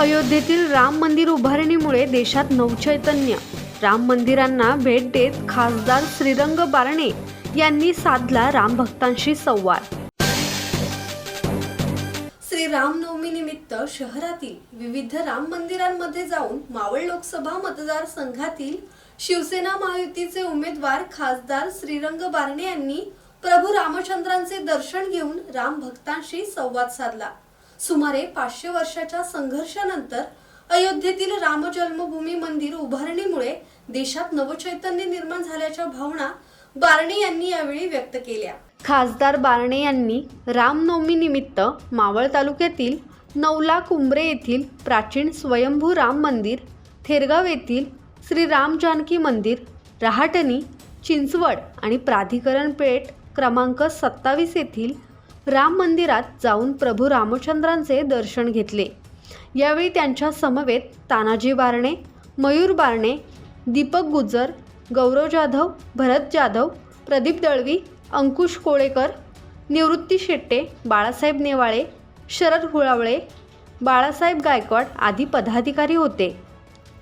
अयोध्येतील राम मंदिर उभारणीमुळे देशात नवचैतन्य राम मंदिरांना भेट देत खासदार श्रीरंग बारणे यांनी साधला राम भक्तांशी संवाद. श्री रामनवमी निमित्त शहरातील विविध राम मंदिरांमध्ये जाऊन मावळ लोकसभा मतदारसंघातील शिवसेना महायुतीचे उमेदवार खासदार श्रीरंग बारणे यांनी प्रभू रामचंद्रांचे दर्शन घेऊन राम भक्तांशी संवाद साधला. सुमारे पाचशे वर्षाच्या संघर्षानंतर अयोध्येतील राम जन्मभूमी मंदिर उभारणीमुळे देशात नवचैतन्य निर्माण झाल्याच्या भावना बारणे यांनी यावेळी व्यक्त केल्या. खासदार बारणे यांनी रामनवमी निमित्त मावळ तालुक्यातील नवला कुंभरे येथील प्राचीन स्वयंभू राम मंदिर थेरगाव येथील श्री राम जानकी मंदिर रहाटणी चिंचवड आणि प्राधिकरण पेठ क्रमांक सत्तावीस येथील राम मंदिरात जाऊन प्रभू रामचंद्रांचे दर्शन घेतले. यावेळी त्यांच्या समवेत तानाजी बारणे मयूर बारणे दीपक गुजर गौरव जाधव भरत जाधव प्रदीप दळवी अंकुश कोळेकर निवृत्ती शेट्टे बाळासाहेब नेवाळे शरद हुळावळे बाळासाहेब गायकवाड आदी पदाधिकारी होते.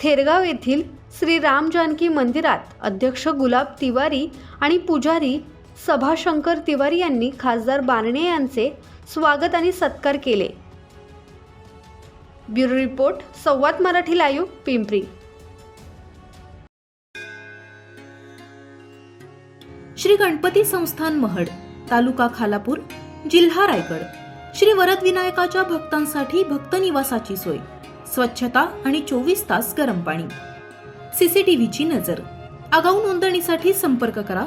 थेरगाव येथील श्री राम जानकी मंदिरात अध्यक्ष गुलाब तिवारी आणि पुजारी सभाशंकर तिवारी यांनी खासदार बारणे यांचे स्वागत आणि सत्कार केले. Bureau report Samvad Marathi live Pimpri. Shri Ganapati संस्थान महड तालुका खालापूर जिल्हा रायगड. श्री वरद विनायकाच्या भक्तांसाठी भक्त निवासाची सोय स्वच्छता आणि चोवीस तास गरम पाणी. सीसीटीव्हीची नजर. आगाऊ नोंदणीसाठी संपर्क करा